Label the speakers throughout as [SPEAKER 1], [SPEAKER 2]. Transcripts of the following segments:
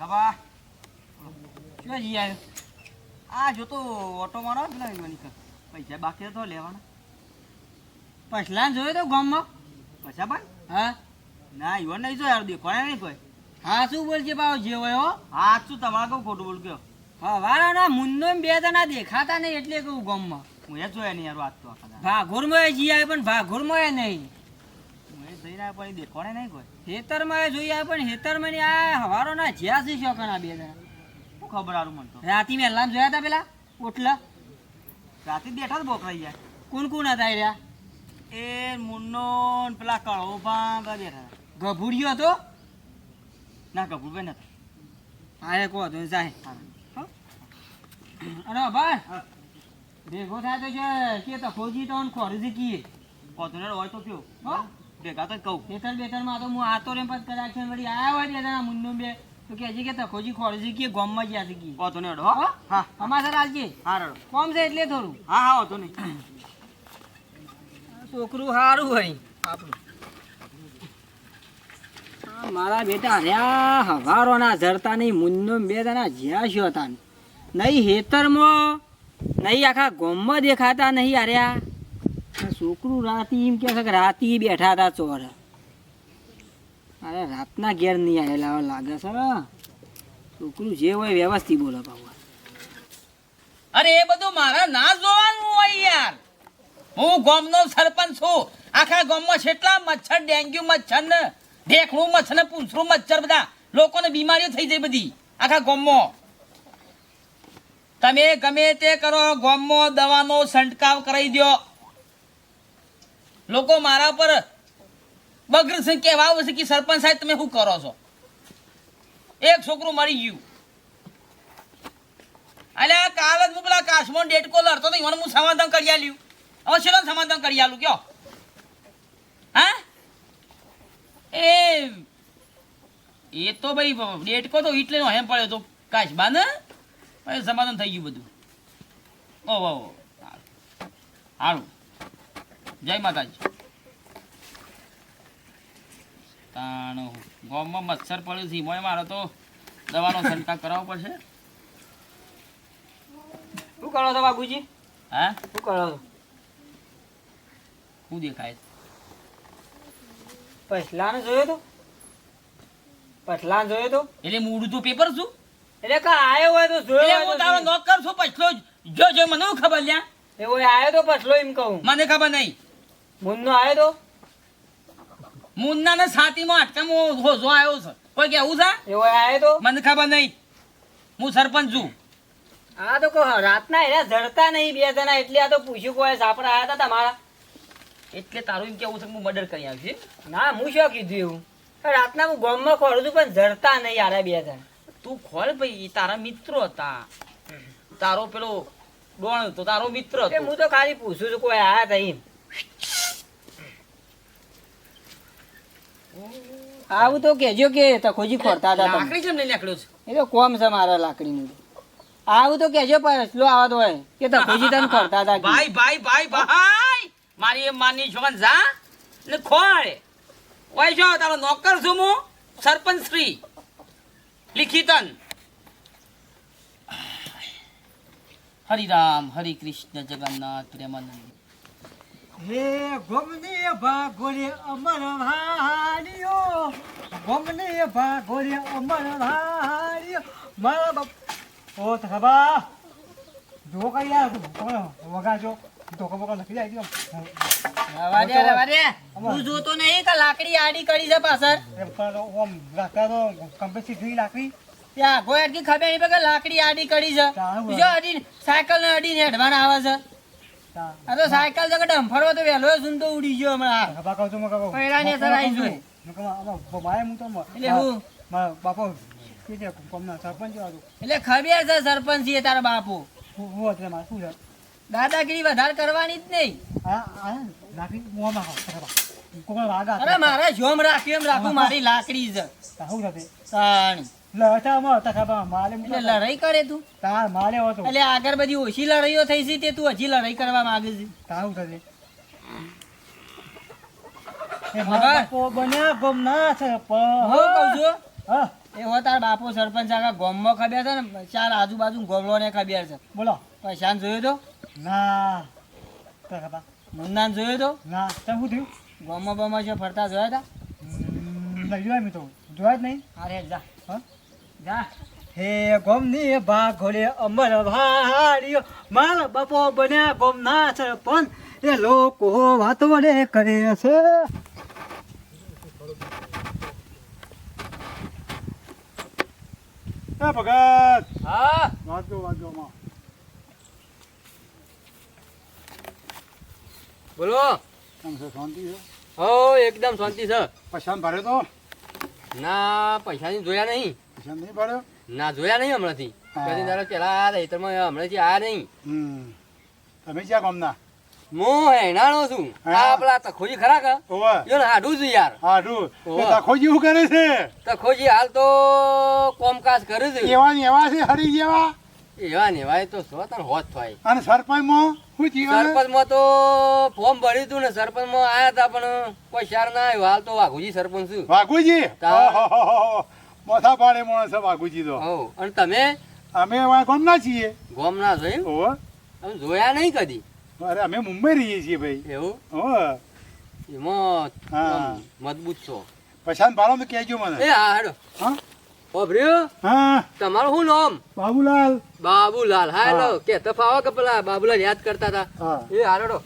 [SPEAKER 1] કાકા
[SPEAKER 2] શું જી આવ્યો
[SPEAKER 1] આ જો તો ઓટો મારો કર પૈસા બાકી તો લેવાના.
[SPEAKER 2] પછલા જોયો તો ગામમાં?
[SPEAKER 1] પૈસા ભાઈ
[SPEAKER 2] હા.
[SPEAKER 1] ના, ઈવન નહીં જોયા દેખવાના નહીં કોઈ.
[SPEAKER 2] હા, શું બોલશે ભાવ જે હોય હો.
[SPEAKER 1] હા, શું તમારે કહું ખોટું બોલ ગયો
[SPEAKER 2] હા મુન્નો ને બે ના દેખાતા નહીં એટલે કહું ગામમાં.
[SPEAKER 1] હું એ જોયા નહીં યાર વાત તો.
[SPEAKER 2] ભાગોરમાં જી આવ્યો પણ ભાગોરમાં નહીં.
[SPEAKER 1] એ જઈને પણ એ નહીં કોઈ.
[SPEAKER 2] હેતરમાં જોઈ આવ્યો પણ હેતરમાં ની આ હવારો ના જ્યાં છે શોખના બે જણા?
[SPEAKER 1] શું ખબર આરું મને તો?
[SPEAKER 2] રાતી મહેલા જોયા હતા પેલા? ઓટલા?
[SPEAKER 1] રાતે બેઠા જ બોકરાઈ જાય
[SPEAKER 2] કોણ કોણ હતા એ રહ્યા?
[SPEAKER 1] એ મુન્નો ને પેલા કળો ભાંગ બેઠા
[SPEAKER 2] ગભુડિયો હતો?
[SPEAKER 1] ના કપૂરભાઈ નતા.
[SPEAKER 2] હા એ કહો તો જાય.
[SPEAKER 1] હા.
[SPEAKER 2] અરે ભાઈ. ભેગો થાય તો છે કે તો ખોજી તો ખોરજી કીએ.
[SPEAKER 1] કોથળેર હોય તો કયો
[SPEAKER 2] હો?
[SPEAKER 1] ભેગા તો કહું.
[SPEAKER 2] બેતર બેતર તો હું આતો રેમ પત કદાચ વળી આયા હોય બે મુન્નો બે. તો કે હજી કે તખોજી ખોરજી કીએ ગામમાં જ્યાં છે કીએ
[SPEAKER 1] કોથળેર હો.
[SPEAKER 2] હો?
[SPEAKER 1] હા.
[SPEAKER 2] અમાસર આલજે.
[SPEAKER 1] હા રડો.
[SPEAKER 2] કોમ છે એટલે થોડું.
[SPEAKER 1] હા હા વાંધો નહીં.
[SPEAKER 2] છોકરું સારું હોય. આપણું. મારા બેટા રહ્યા હવારોના જરતા નહીં મુન્નો બે દાના જ્યાં શું હતા. નહીં હેતરમાં નહીં આખા ગોમમાં દેખાતા નહીં આર્યા છોકરું રાતી એમ કે કે રાતી બેઠા હતા ચોર. અરે રાતના ઘેર નહીં આવેલા લાગે છે. છોકરું જે હોય વ્યવસ્થિત બોલો બાબા
[SPEAKER 3] અરે એ બધું મારા ના જોવાનું હોય યાર. હું ગામનો સરપંચ છું. આખા ગામમાં કેટલા મચ્છર, ડેન્ગ્યુ મચ્છર ને ઢેકણું મચ્છર ને પૂંછરું મચ્છર બધા લોકોને બીમારીઓ થઈ જાય બધી આખા ગામમાં. તમે ગમે તે કરો, ગામમાં દવાનો છંટકાવ કરાવી દો લોકો મારા પર બગર છે કહેવા આવશે કે સરપંચ સાહેબ, તમે શું કરો છો? એક છોકરું મરી ગયું. અલ્યા કાલ જ હું પેલા કાશ્મોર ડેટકો લડતો તો મને હું સમાધાન કરી આલ્યું. હવે શેનો સમાધાન કરી આલું, કયો? હા? એ એ તો ભાઈ ડેટકો તો એટલે હેમ પડ્યો તો કાશબા ને સમાધાન થઈ ગયું બધું. ઓહો હારું. જય માતાજી. તાણો ગામમાં મચ્છર પડ્યું છે. મોય મારો તો દવાનો છંટકાવ કરાવવો પડશે.
[SPEAKER 2] શું કરો છો બાબુજી
[SPEAKER 3] હા?
[SPEAKER 2] શું કરો છો?
[SPEAKER 3] શું દેખાય?
[SPEAKER 2] પછલાને જોયો તો? પછલાને જોયો તો?
[SPEAKER 3] એટલે મૂડું તું પેપર છું
[SPEAKER 2] એટલે કા આયો હોય તો
[SPEAKER 3] એટલે
[SPEAKER 2] જોયો
[SPEAKER 3] હું તારો નોકર છું પછલો જો જો મને શું ખબર લ્યા?
[SPEAKER 2] એવો આયો તો પછલો એમ કહું.
[SPEAKER 3] મને ખબર નહીં.
[SPEAKER 2] મુન્નો આવ્યો તો?
[SPEAKER 3] મુન્ના ને છાતીમાં અટકામાં હોજો આવ્યો છે. કોઈ કેવું છે?
[SPEAKER 2] એવો આવ્યો તો?
[SPEAKER 3] મને ખબર નહીં. હું સરપંચ છું.
[SPEAKER 2] આ તો કહો રાતના એને જડતા નહીં બે જણા એટલે આ તો પૂછ્યું કોઈ સાપડા આવ્યા હતા તમારા.
[SPEAKER 3] એટલે તારું એમ કેવું છે હું મર્ડર કરી આવશે
[SPEAKER 2] ના હું શું કીધું એવું? રાતના હું ગોમમાં ખોરું છું પણ જડતા નહીં યાર બે જણા.
[SPEAKER 3] તું ખોલ ભાઈ તારા મિત્રો હતા. તારો પેલો ડોણ હતો તારો મિત્ર હતો.
[SPEAKER 2] હું તો ખાલી પૂછું છું કોઈ આયા હતા એમ? આવું તો કેજો કે તખોજી ખોરતા હતા
[SPEAKER 3] લાકડી છે ને લાકડો છે.
[SPEAKER 2] એ તો કોમ છે મારા લાકડીનું. આવું તો કેજો પછલો આવતો હોય કે તખોજી તને ખોરતા હતા
[SPEAKER 3] ભાઈ ભાઈ ભાઈ ભાઈ! મારી એ માની છોકન જા. ને ખોળે ઓય જો તારો નોકર છું હું. સરપંચ શ્રી. લિખિતન. હરિરામ હરિ કૃષ્ણ જગન્નાથ પ્રેમાનંદ.
[SPEAKER 4] હે ગોમને ભાગોરે અમર ભાડિયો ગોમને ભાગોરે અમર ભાડિયો મારા બાપ ઓ થબા જો કઈ યાર કોણ વગાજો ધોકો બોકો લખી જાય
[SPEAKER 2] દે, રવા જોતો નહીં કે લાકડી આડી કરી છે પાછળ.
[SPEAKER 4] એમ ઓમ રાખતા તો કંપની લાકડી.
[SPEAKER 2] ત્યાં આટલી ખબર નહીં કે લાકડી આડી કરી છે. જો અડી સાયકલ ને અડીને હેડવાના આવે છે.
[SPEAKER 4] તા
[SPEAKER 2] આ તો સાયકલ જગત ડમ્ફરવો તો સુન તો ઉડી ગયો હમણાં
[SPEAKER 4] ખબા કહું છું મકા કહું
[SPEAKER 2] પૈડાની અસર આવી જોઈ.
[SPEAKER 4] બાય હું તો
[SPEAKER 2] એટલે હું?
[SPEAKER 4] મારા બાપો કે છે કોમના સરપંચ હતો
[SPEAKER 2] એટલે ખબર છે સરપંચ છે તારા બાપુ.
[SPEAKER 4] હું એટલે મારે શું છે?
[SPEAKER 2] દાદાગીરી વધારે કરવાની જ નહીં.
[SPEAKER 4] હા હા નાખી મોંમાં ખાવ
[SPEAKER 2] અરે મારા જોમ રાખી એમ રાખું મારી લાકડી છે
[SPEAKER 4] તાહું થતે
[SPEAKER 2] તાણી.
[SPEAKER 4] લટામાં મારે
[SPEAKER 2] લડાઈ કરે તું?
[SPEAKER 4] તાર મારે હતો
[SPEAKER 2] એટલે આગળ બધી ઓછી લડાઈઓ થઈ છે તે તું હજી લડાઈ કરવા માંગે છે.
[SPEAKER 4] તારું થશે એ
[SPEAKER 2] ખબર?
[SPEAKER 4] છે
[SPEAKER 2] હું કહું છું?
[SPEAKER 4] હા.
[SPEAKER 2] એવો તાર બાપુ સરપંચ આખા ગામમાં ખબર છે ને ચાર આજુબાજુ ગોમડોને ખબર છે.
[SPEAKER 4] બોલો.
[SPEAKER 2] પૈસા જોયો તો?
[SPEAKER 4] ના.
[SPEAKER 2] જોયો તો?
[SPEAKER 4] ના. તો શું થયું?
[SPEAKER 2] ગામમાં બામમાં છે ફરતા જોયા હતા
[SPEAKER 4] જોયા મેં તો. જોયા જ નહીં.
[SPEAKER 2] અરે જા.
[SPEAKER 4] હા? હે ગોમની ભાગોલે અમર ભાડ્યો મારા બાપો બન્યા ગોમના સરપંચ. એ લોકો વાતો વડે કરે છે. એ ભગત.
[SPEAKER 2] હા.
[SPEAKER 4] વાંચો વાંચો માં
[SPEAKER 5] બોલો.
[SPEAKER 4] શાંતિ છે?
[SPEAKER 5] હો એકદમ શાંતિ છે.
[SPEAKER 4] પૈસા ભરે તો?
[SPEAKER 5] ના પૈસાની જોયા નહીં.
[SPEAKER 4] નહીં
[SPEAKER 5] ના જોયા નહીં હમણાંથી. કદી દાડો પેલા આ હતા ખેતરમાં હમણાંથી આ નહીં.
[SPEAKER 4] તમે ક્યાં ગામના?
[SPEAKER 5] હું હેણાણો છું. આ પેલા તખોજી ખરા કે?
[SPEAKER 4] ઓવે.
[SPEAKER 5] ને હાડું છું યાર.
[SPEAKER 4] હાડું.
[SPEAKER 5] ઓવે.
[SPEAKER 4] શું કરે છે?
[SPEAKER 5] તખોજી હાલ તો કોમકાજ કરે છે.
[SPEAKER 4] એવા ને એવા છે હરી જેવા?
[SPEAKER 5] એવા ને એવા તો સો તને હોત થાય.
[SPEAKER 4] અને સરપંચમાં શું થયું
[SPEAKER 5] સરપંચમાં તો ફોર્મ ભર્યું તું ને સરપંચમાં આયા હતા પણ કોઈ શાર ના આવ્યો. હાલ તો વાઘુજી સરપંચ છું.
[SPEAKER 4] વાઘુજી. મોથા પાડે માણસ છે વાઘુજી તો.
[SPEAKER 5] હો અને તમે
[SPEAKER 4] અમે ગામના છીએ.
[SPEAKER 5] ગોમ ના જોયું
[SPEAKER 4] ઓવે.
[SPEAKER 5] અમે જોયા નહીં કદી?
[SPEAKER 4] અરે અમે મુંબઈ રહીએ છીએ ભાઈ.
[SPEAKER 5] એવું?
[SPEAKER 4] ઓવે.
[SPEAKER 5] એમાં
[SPEAKER 4] હા.
[SPEAKER 5] મજબૂત છો.
[SPEAKER 4] પછાન પાડો તો કહેજો
[SPEAKER 5] એ
[SPEAKER 4] મને
[SPEAKER 5] હા હેડો.
[SPEAKER 4] હા?
[SPEAKER 5] ઓભર્યું
[SPEAKER 4] હા.
[SPEAKER 5] તમારું શું નામ?
[SPEAKER 4] બાબુલાલ.
[SPEAKER 5] બાબુલાલ. હા હેલો.
[SPEAKER 4] હા.
[SPEAKER 5] કે તફાવા કે પેલા બાબુલાલ યાદ કરતા હતા? એ હારડો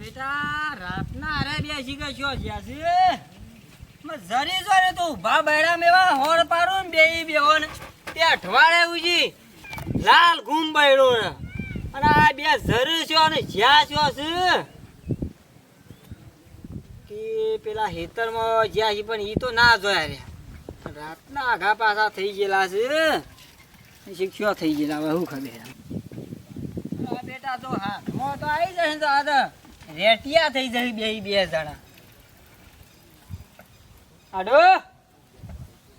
[SPEAKER 2] બેટા, રાતના અરે બેસી ગયો છો જરી તો ઊભા બૈડા મેવા હોર પાડું ને બે બેહો ને તે અઠવાડે ઉજી લાલ ને. અને આ બે જરી છો ને જ્યાં છો. છે પેલા હેતરમાં જ્યાં છે પણ ઈ તો ના જોયા રે રાતના આઘા પાછા થઈ ગયેલા છે. શિક્ષો થઈ ગયેલા, હવે શું ખબર. બેટા તો હાથમાં તો આવી જશે તો આ રેટિયા થઈ જઈ બે બે જણા. આડો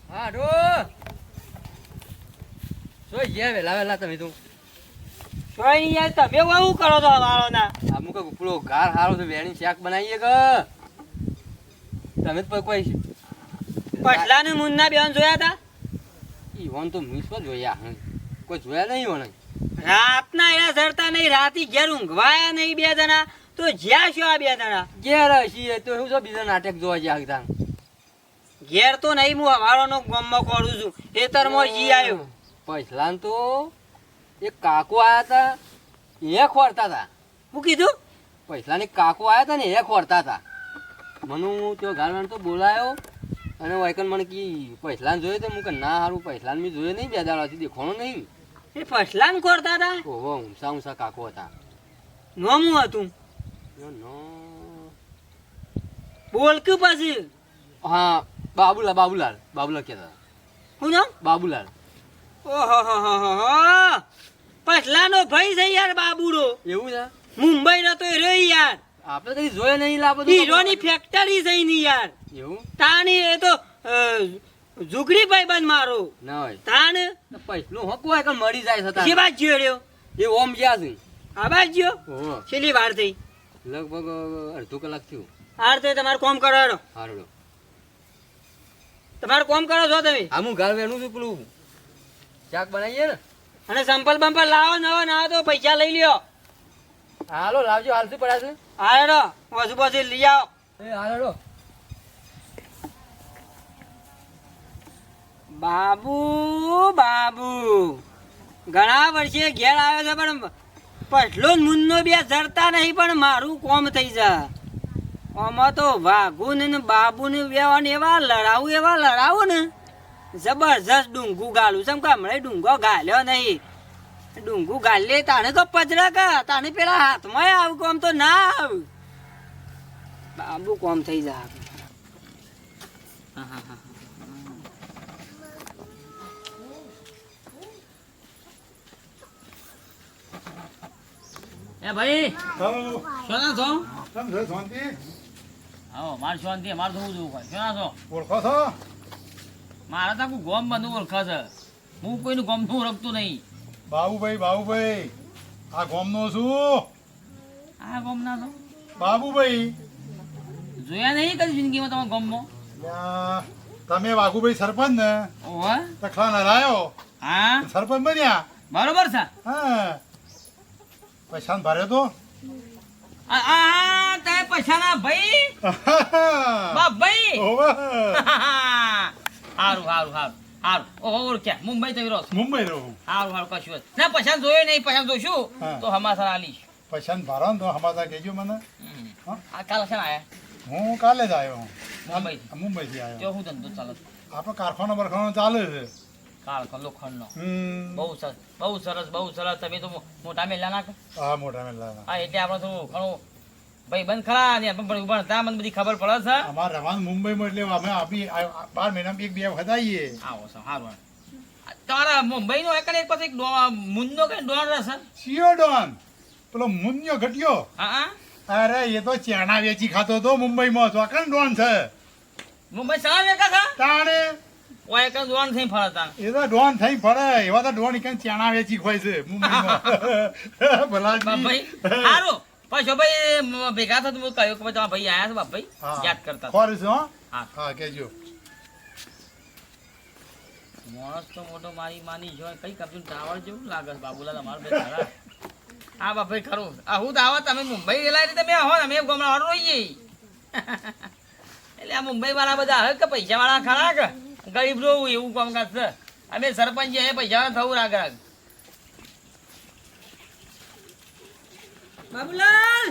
[SPEAKER 5] હાડો? જોઈ ગયા વેલા વેલા તમે તું.
[SPEAKER 2] નહીં યાર તમે આવું કરો છો વાળો ના
[SPEAKER 5] અમુક પેલો ઘાર હારો તો વેણી શાક બનાવીએ કે? તમે તો કોઈ
[SPEAKER 2] પટલા ને મુન્ના બેન જોયા હતા
[SPEAKER 5] ઈ હોન તો મીસો જોયા હં. કોઈ જોયા નહીં વણ?
[SPEAKER 2] રાતના એના સરતા નહીં રાતી ઘેર ઊંઘવાયા નહીં બે જણા. તો જ્યાં છો આ બે જણા?
[SPEAKER 5] ઘેર છીએ તો શું છો બીજા નાટક જોવા જ્યાં હતા?
[SPEAKER 2] ઘેર તો નહીં હું હવાળોનો ગમમાં કરું છું. ખેતરમાં જી આવ્યો.
[SPEAKER 5] પૈસલાન તો એક કાકો આવ્યા હતા એ ખોરતા હતા
[SPEAKER 2] હું કીધું?
[SPEAKER 5] પૈસલાને કાકો આવ્યા હતા ને એ ખોરતા હતા મને હું ત્યાં ગાળવાન તો બોલાયો અને વાયકન મને કી પૈસલાન જોયો તો? હું કે ના હારું પૈસલાન મેં જોયો નહીં બે દાડાથી દેખાણો નહીં.
[SPEAKER 2] એ પૈસલાન ખોરતા હતા
[SPEAKER 5] ઓહો ઊંસા ઊંસા કાકો હતા.
[SPEAKER 2] નોમું હતું. બોલ કે પછી
[SPEAKER 5] હા બાબુલાલ બાબુલાલ બાબુલાલ કહેતા હતા.
[SPEAKER 2] હું નામ?
[SPEAKER 5] બાબુલાલ.
[SPEAKER 2] ઓહો પછલાનો ભાઈ છે યાર બાબુડો.
[SPEAKER 5] એવું છે?
[SPEAKER 2] મુંબઈ નો તો રે યાર.
[SPEAKER 5] આપણે કદી જોયો નહીં લાવો
[SPEAKER 2] હીરોની ફેક્ટરી છે ની યાર.
[SPEAKER 5] એવું?
[SPEAKER 2] તાણી એ તો જુગડી ઝુગડી ભાઈ બંધ મારો.
[SPEAKER 5] ના હોય.
[SPEAKER 2] તાણ
[SPEAKER 5] પૈસલું હક હોય કે મરી જાય
[SPEAKER 2] જે
[SPEAKER 5] છતાં?
[SPEAKER 2] બાજ જ્યો રહ્યો?
[SPEAKER 5] એ ઓમ ગયા છે.
[SPEAKER 2] આ બાજ જ્યો છેલ્લી વાર થઈ.
[SPEAKER 5] લગભગ અડધો કલાક થયું.
[SPEAKER 2] હાર તો તમારે કોમ કરો
[SPEAKER 5] હારડો
[SPEAKER 2] તમારે કોમ કરો છો તમે?
[SPEAKER 5] હા હું ઘર વેણું છું પેલું. ચાક બનાવીએ ને.
[SPEAKER 2] અને સંપલ બંપલ લાવો નવો ના તો પૈસા લઈ લ્યો.
[SPEAKER 5] હાલો લાવજો હાલ શું પડ્યા છે
[SPEAKER 2] હારો વસુ પછી લઈ આવો.
[SPEAKER 5] એ હાલો
[SPEAKER 2] બાબુ બાબુ. ઘણા વર્ષે ઘેર આવ્યો છે પણ પટલો જ મુન્નો બે જરતા નહીં, પણ મારું કોમ થઈ જાય આમાં તો વાઘુન ને બાબુ ને બેવાને એવા લડાવું એવા લડાવું ને. જબરજસ્ત ડુંગુ ગાલું છે. કે હમણાં ડુંગો ગાલ્યો નહીં. ડુંગુ ગાલે તાને તો પજરા કા. તાને પેલા હાથમાં આવું કોમ તો ના આવ. બાબુ કોમ થઈ જાય હા હા.
[SPEAKER 3] એ ભાઈ શોના છો?
[SPEAKER 4] તમે શાંતિ?
[SPEAKER 3] હા મારે શાંતિ મારે શું જોવું હોય. શોના છો?
[SPEAKER 4] ઓળખો છો?
[SPEAKER 3] મારા તો આખું ગોમ બધું ઓળખા છે. હું કોઈનું ગોમનું ઓળખતું નહીં.
[SPEAKER 4] બાબુભાઈ બાબુભાઈ આ ગામનો છું.
[SPEAKER 3] આ ગામના તો
[SPEAKER 6] બાબુભાઈ.
[SPEAKER 3] જોયા નહીં કદી જિંદગીમાં તમે ગામમાં
[SPEAKER 6] તમે વાઘુભાઈ સરપંચ ને તખલા નરાયો
[SPEAKER 3] હા.
[SPEAKER 6] સરપંચ બન્યા?
[SPEAKER 3] બરોબર છે.
[SPEAKER 6] હા. પૈસા ભરે તો
[SPEAKER 3] આ આ તે પૈસાના ભાઈ બાપ ભાઈ. હારું હારું હારું હારું ઓહો ઓળખ્યા મુંબઈ તમે રહો છો.
[SPEAKER 6] મુંબઈ રહું
[SPEAKER 3] હારું હારું કશું. ના પૈસા જોયો નહીં પૈસા જોઈશું
[SPEAKER 6] હા.
[SPEAKER 3] તો હમાસર આલીશ
[SPEAKER 6] પૈસા ભરો ને તો હમાતા કહેજો મને. હા?
[SPEAKER 3] આ કાલ છે ને આયા
[SPEAKER 6] હું કાલે જ આવ્યો
[SPEAKER 3] મુંબઈ
[SPEAKER 6] મુંબઈ થી આવ્યો
[SPEAKER 3] હું ધંધો ચાલે?
[SPEAKER 6] આપણો બરખાનો ચાલે છે
[SPEAKER 3] કાળ કો લોખંડનો. બહુ સરસ બહુ સરસ બહુ સરસ. તમે તો મોટા મેલા નાખો.
[SPEAKER 6] હા મોટા મેલા
[SPEAKER 3] હા એટલે આપણે થોડું ઘણું ભાઈ બંધ ખરા ને પણ ભણતા મને બધી ખબર પડે છે.
[SPEAKER 6] અમારે રહેવાનું મુંબઈમાં એટલે અમે આપી બાર મહિનામાં એક બે વખત આવીએ.
[SPEAKER 3] આવો છો સારું તારા મુંબઈનો એક ને એક પછી મુન્નો કે ડોન રહેશે
[SPEAKER 6] સિયો ડોન. પેલો મુન્યો ઘટ્યો.
[SPEAKER 3] હા હા.
[SPEAKER 6] અરે એ તો ચેણા વેચી ખાતો હતો મુંબઈમાં. ચોકન ડોન છે?
[SPEAKER 3] મુંબઈ સા વેકા છે?
[SPEAKER 6] તાણે
[SPEAKER 3] ઓય એક ડોન થઈ ફરતા
[SPEAKER 6] એ તો ડોન થઈ પડે એવા તો ડોન ઈકન ચેણા વેચી ખોય છે મુંબઈમાં ભલાજી.
[SPEAKER 3] ભાઈ સારું પછી ભાઈ ભેગા થતું મેં કહ્યું કે તમારા ભાઈ આયા છે બાપ ભાઈ. યાદ કરતા હતા.
[SPEAKER 6] છે, હા.
[SPEAKER 3] હા.
[SPEAKER 6] કેજો
[SPEAKER 3] માણસ તો મોટો મારી માની જો કઈ કબજું ટાવર જેવું લાગે બાબુલા બાબુલાલ અમારો ભાઈ ખરા હા બાપ ભાઈ ખરું. આ હું તો આવો તમે મુંબઈ ગયેલા રીતે બે હો અમે ગમણા રહીએ. એટલે આ મુંબઈ વાળા બધા હવે કે પૈસા વાળા ખરા કે? ગરીબ રોવું એવું કામકાજ છે? અમે સરપંચ એ પૈસા થવું રાગ રાગ બાબુલાલ!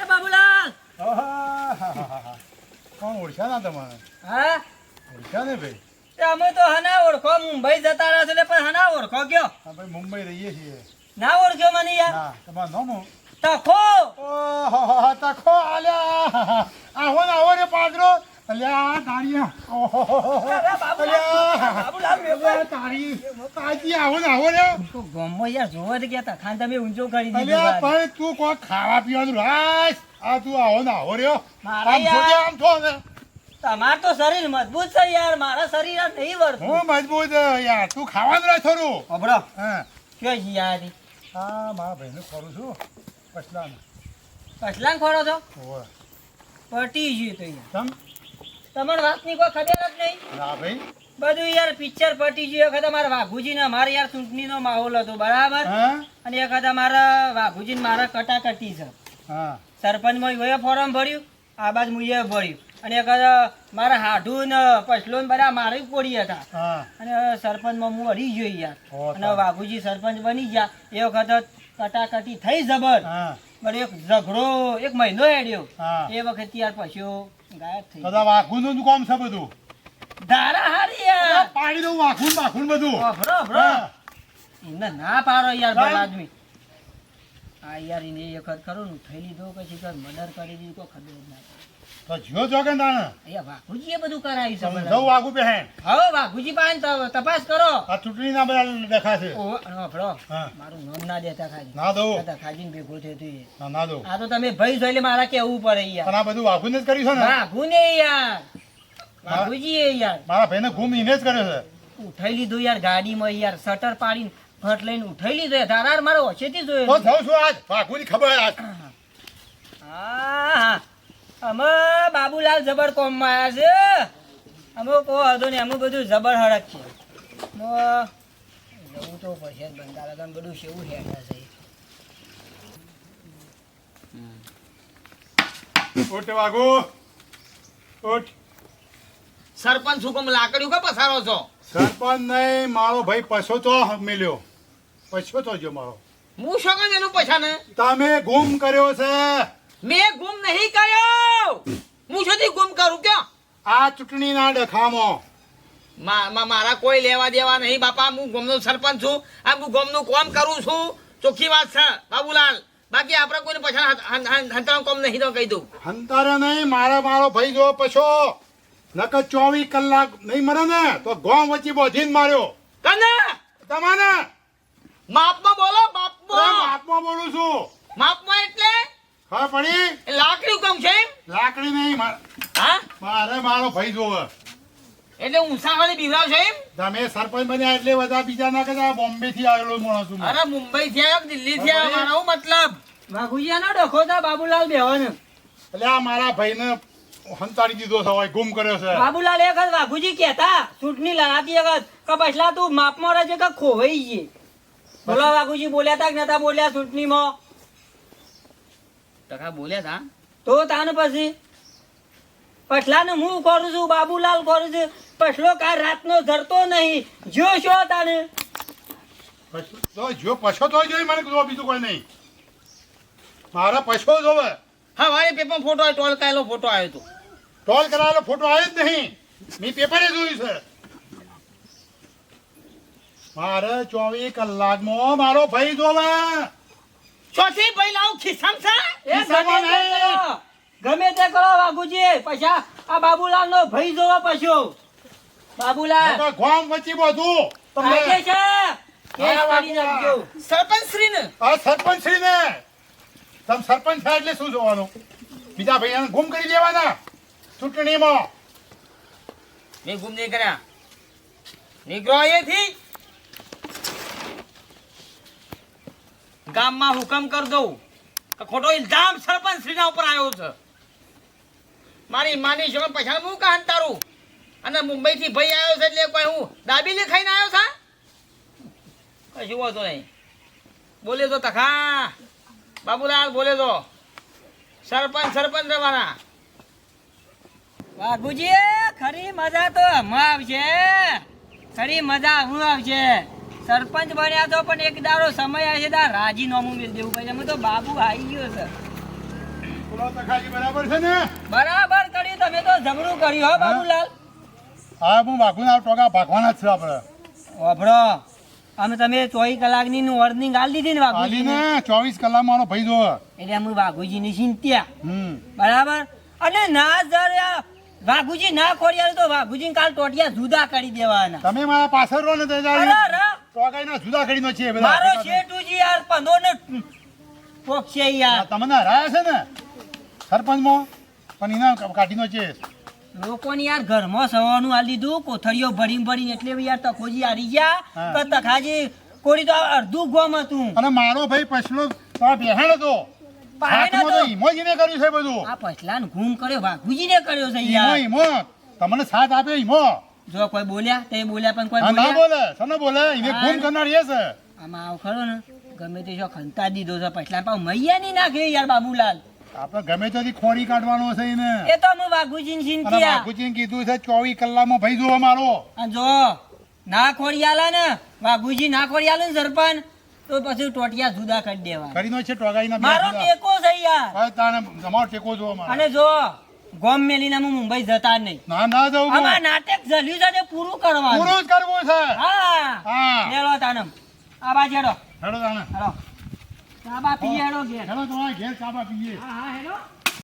[SPEAKER 3] એ બાબુલાલ!
[SPEAKER 6] કોણ ઓળખ્યા ના તમારે?
[SPEAKER 3] હા?
[SPEAKER 6] ઓળખ્યા ને ભાઈ?
[SPEAKER 3] અમે તો હના ઓળખો મુંબઈ જતા રહ્યા છે પણ હના ઓળખો કયો?
[SPEAKER 6] હા ભાઈ મુંબઈ રહીએ છીએ.
[SPEAKER 3] ના ઓળખ્યો મને યાર?
[SPEAKER 6] ના તમારું નામ હું?
[SPEAKER 3] તખો!
[SPEAKER 6] ઓહોહો, તખો આલ્યા. આવો ને આવો રે પાદરો. અલ્યા ઓહોહોહો. અલ્યા તાળી તાજી આવો ને આવો
[SPEAKER 2] ગોમમાં યાર જોવા જ ગયા તા. ખાન તમે ઊંચો કરી
[SPEAKER 6] અલ્યા પણ તું કોઈ ખાવા પીવાનું રાખ આ તું આવો ને આવો રહ્યો.
[SPEAKER 2] મારા
[SPEAKER 6] આમ જોજે,
[SPEAKER 2] યાર.
[SPEAKER 6] આમ થો ને.
[SPEAKER 2] તમાર તો શરીર મજબૂત છે યાર. મારા શરીર નહીં વળતું.
[SPEAKER 6] હું મજબૂત યાર. તું ખાવાનું રાખ થોડું
[SPEAKER 2] અબડો
[SPEAKER 6] હા.
[SPEAKER 2] કયો જી યાર
[SPEAKER 6] હા મારા ભાઈને ખોરું છું. પછલાને
[SPEAKER 2] કસલાં ખોરો છો? પટી ગયું તો યાર. તમને વાતની કોઈ ખબર જ નહીં?
[SPEAKER 6] ના ભાઈ.
[SPEAKER 2] બધું યાર પિક્ચર પટી ગયું. વખત મારા વાઘુજી ને મારે યાર ચૂંટણીનો માહોલ હતો બરાબર? અને એક વખત મારા વાઘુજી ને મારા કટાકટી છે. સરપંચમાં એ ફોર્મ ભર્યું આ બાજ મુએ ભર્યું. અને એક મારા હાડું ને પછલો ને બધા મારે કોડી હતા. અને સરપંચમાં હું હરી ગયો યાર. અને વાઘુજી સરપંચ બની ગયા. એ વખત કટાકટી થઈ જબર. પણ એક ઝઘડો એક મહિનો હેડ્યો. એ વખત યાર પછીઓ ગાયબ થઈ
[SPEAKER 6] બધા વાઘુનું જ કામ છે બધું?
[SPEAKER 2] ધારા હારી યાર
[SPEAKER 6] પાડી દઉં વાઘુન વાઘુન બધું. હા.
[SPEAKER 2] ના પાડો યાર બળ આદમી આ યાર એને એક વખત ખરું ને થઈ લીધો પછી મર્ડર કરી દીધું કોઈ ખબર જ ના પડે.
[SPEAKER 6] તો જો જોગન તાણે.
[SPEAKER 2] અહીંયા એ બધું કરાવી છે બધા.
[SPEAKER 6] જવું આગુ બેહે
[SPEAKER 2] હવે વાઘુજી પાસે ત- તપાસ કરો.
[SPEAKER 6] આ ચૂંટણીના બધા દેખાશે. હા.
[SPEAKER 2] મારું નામ ના દેતા ખાલી.
[SPEAKER 6] ના દઉં.
[SPEAKER 2] દેતા ખાજીને ભેગો થયો તું એ.
[SPEAKER 6] ના ના દઉં.
[SPEAKER 2] આ તો તમે ભાઈ જોઈ લે મારા કેવું પડે યાર.
[SPEAKER 6] પણ આ બધું વાઘુને જ કર્યું છે ને?
[SPEAKER 2] વાઘુ ને યાર. વાઘુજી એ યાર.
[SPEAKER 6] મારા ભાઈને ઘૂમ એને જ કર્યો છે.
[SPEAKER 2] ઉઠાઈ લીધું યાર ગાડીમાં યાર. શટર પાડીને ફટ લઈને ઉઠાઈ લીધું યાર. તારા હાર મારે ઓછેથી
[SPEAKER 6] તો જાઉં છું આજ. વાઘુની ખબર આજ.
[SPEAKER 2] હા. અમે બાબુલાલ જબર કોમમાં આવ્યા છે. અમે કહો હતો ને અમે બધું જબર હડક છે. મો જવું તો પડશે બંધારા તમે બધું શેવું છે
[SPEAKER 6] વાઘુ ઉઠ.
[SPEAKER 3] સરપંચ શું કામ લાકડ્યું કે પસારો છો?
[SPEAKER 6] સરપંચ નહીં મારો ભાઈ પછો તો મેલ્યો. પછો તો જો મારો.
[SPEAKER 3] હું શું કામ એનું પૈસા ને
[SPEAKER 6] તમે ગુમ કર્યો છે.
[SPEAKER 3] મેં ગુમ નહીં કર્યો. હું સુધી ગુમ કરું ક્યાં?
[SPEAKER 6] આ ચૂંટણીના ડખામાં.
[SPEAKER 3] મારા કોઈ લેવા દેવા નહીં બાપા. હું ગોમનો સરપંચ છું. આ હું ગોમનું કોમ કરું છું. ચોખ્ખી વાત છે બાબુલાલ. બાકી આપણે કોઈને પછી હંતાનું કોમ નહીં તો કહી દઉં.
[SPEAKER 6] હંતારે નહીં મારે મારો ભાઈ જો પછો. નકર ચોવીસ કલાક નહીં મરે ને તો ગોમ વચ્ચે બોધીને માર્યો.
[SPEAKER 3] કને?
[SPEAKER 6] તમારે
[SPEAKER 3] માપમાં બોલો માપમાં.
[SPEAKER 6] બાપમાં બોલું છું.
[SPEAKER 3] માપમાં એટલે?
[SPEAKER 6] ખબર પડી?
[SPEAKER 3] એ લાકડી કામ છે એમ?
[SPEAKER 6] લાકડી નહીં માર-
[SPEAKER 3] હા?
[SPEAKER 6] મારે મારો ભાઈ જોવે.
[SPEAKER 3] એટલે ઊંસા વાળી છે છો એમ
[SPEAKER 6] તમે સરપંચ બન્યા એટલે બધા બીજા ના કદા બોમ્બે થી આવેલો માણસ છું
[SPEAKER 3] અરે મુંબઈ થી આવ્યો દિલ્હી થી આવ્યો? મારો મતલબ. મતલબ
[SPEAKER 2] વાઘુજીયાનો ડખો તો બાબુલાલ બેવાનો
[SPEAKER 6] એટલે આ મારા ભાઈને હંતાડી દીધો છે હોય ગુમ કર્યો છે.
[SPEAKER 2] બાબુલાલ એક જ વાઘુજી કહેતા ચૂંટણી લડાતી વખત કે પછલા તું માપમાં રહેજે કે ખોવાઈ ગઈ. બોલો વાઘુજી બોલ્યા તા કે નતા બોલ્યા ચૂંટણીમાં?
[SPEAKER 3] ટકા બોલ્યા તા?
[SPEAKER 2] તો તાને પછી? પછલાને હું કરું છું બાબુલાલ કરું છું. પછલો કાર રાતનો ધરતો નહીં. જો છો તાને?
[SPEAKER 6] પછો- તો જો પછો તો જોઈ મને જો બીજું કોઈ નહીં. મારા પછો જોવે.
[SPEAKER 3] હા વારે પેપર ફોટો આવ્યો ટોળકાયેલો ફોટો આવ્યો તો.
[SPEAKER 6] ટોલ કરાયેલો ફોટો આવ્યો જ નહીં. મેં પેપરે જોયું છે. મારે ચોવીસ કલાકમાં મારો ભાઈ જોવે.
[SPEAKER 3] ચોથી લાવું ખિસ્સામ છે?
[SPEAKER 2] એ ગમે તે કરો. ગમે તે કરો વાઘુજી. પૈસા આ બાબુલાલ નો ભાઈ જોવો પછો. બાબુલાલ.
[SPEAKER 6] તો ગોમ વચ્ચે બધું. તમને
[SPEAKER 2] કાયદે છે કેસ
[SPEAKER 6] હા,
[SPEAKER 2] કરી
[SPEAKER 6] બાબુલાલ.
[SPEAKER 2] નાખજો.
[SPEAKER 3] સરપંચ શ્રી ને
[SPEAKER 6] આ સરપંચ શ્રી ને તમે સરપંચ થયા એટલે શું જોવાનું? બીજા ભાઈ ગુમ કરી દેવાના ચૂંટણીમાં.
[SPEAKER 3] મેં ગુમ નહીં કર્યા. નીકળો અહીંયાથી. ગામમાં હુકમ કરી દઉં ખોટો ઇલ્ઝામ સરપંચ શ્રીના ઉપર આવ્યો છે. મારી માની છો પૈસા હું કાં તારું? અને મુંબઈથી ભાઈ આવ્યો છે એટલે કોઈ હું દાબીલી ખાઈને આવ્યો છે? કશું હોતો નહીં. બોલે તો તખા. બાબુલાલ, બોલે તો. સરપંચ સરપંચ રવાના.
[SPEAKER 2] બાબુજી, ખરી મજા તો હમણાં આવશે. ખરી મજા હું આવશે. સરપંચ બન્યા તો પણ એક દારો સમય આવશે તાર રાજીનામું મેળ દેવું પડશે અમે તો બાબુ આવી ગયો છે.
[SPEAKER 6] બરાબર છે ને?
[SPEAKER 2] બરાબર કર્યું તમે તો જબરું કર્યું હો બાબુલાલ.
[SPEAKER 6] હા હું ભાગુના ટોકા ભાગવાના જ છે આપણે.
[SPEAKER 2] વાપરો અમે તમે ચોવીસ કલાકની અર્નિંગ આલી દીધી ને વાઘુજી
[SPEAKER 6] ને ચોવીસ કલાક મારો ભાઈ જો
[SPEAKER 2] એટલે અમે વાઘુજીની ચિંત્યા
[SPEAKER 6] હમ.
[SPEAKER 2] બરાબર? અને ના જર વાઘુજી ના ખોડિયા તો વાઘુજી કાલ ટોટિયા જુદા કરી દેવાના.
[SPEAKER 6] તમે મારા પાછળ રહો ને ટોકાઈના જુદા કરીનો છે બધા.
[SPEAKER 2] મારો શેઠુજી યાર પંદો ને પોક્ષે
[SPEAKER 6] છે
[SPEAKER 2] યાર.
[SPEAKER 6] તમને હરાયા છે ને? સરપંચમાં? પણ એના કાઢીનો છે.
[SPEAKER 2] લોકોને યાર ઘરમાં સવાનું આ લીધું કોથળીઓ ભરીને ભરીને એટલે યાર તકોજી હારી ગયા. તો તખાજી કોડી તો અડધું ગોમ હતું.
[SPEAKER 6] અને મારો ભાઈ પછલો તો બેહાણ હતો. કર્યું છે બધું.
[SPEAKER 2] આ પછલાને ઘૂમ કર્યો વાઘુજીને કર્યો છે યાર.
[SPEAKER 6] ઈમો તમને સાથ આપ્યો ઈમો.
[SPEAKER 2] જો કોઈ બોલ્યા તે બોલ્યા પણ કોઈ
[SPEAKER 6] ના બોલે સને બોલે એને. ખૂન કરનાર એ છે.
[SPEAKER 2] આમાં આવ ખરો ને? ગમે તે જો ખંતા દીધો છે પછલા પાવ મૈયા ની નાખે યાર બાબુલાલ.
[SPEAKER 6] આપણે ગમે ત્યાંથી ખોરી કાઢવાનો છે એને.
[SPEAKER 2] એ તો હું વાઘુજી
[SPEAKER 6] અને
[SPEAKER 2] ચિંત્યા
[SPEAKER 6] કીધું છે ચોવીસ કલાકમાં ભાઈ જોવો મારો
[SPEAKER 2] અને જો ના ખોડી આલા ને વાઘુજી ના ખોડી આલે ને સરપંચ તો પછી ટોટિયા જુદા કરી દેવા
[SPEAKER 6] કરીને છે ટોગાઈ ના
[SPEAKER 2] મારો ટેકો છે યાર.
[SPEAKER 6] તાણે તમારો ટેકો જોવો મારો.
[SPEAKER 2] અને જો ગોમ મેલીને અમે મુંબઈ જતા નહીં.
[SPEAKER 6] ના ના જવું હું.
[SPEAKER 2] નાટક જલ્યું છે તે પૂરું કરવાનું.
[SPEAKER 6] પૂરું જ કરવું છે.
[SPEAKER 2] હા.
[SPEAKER 6] હા.
[SPEAKER 2] હેડો તાનમ. આ બાજુ હેડો.
[SPEAKER 6] હેડો તાણે
[SPEAKER 2] હેડો બા હેડો ઘેર.
[SPEAKER 6] હેડો તમારા ઘેર ચાબા પીએ.
[SPEAKER 2] હા હા હેડો.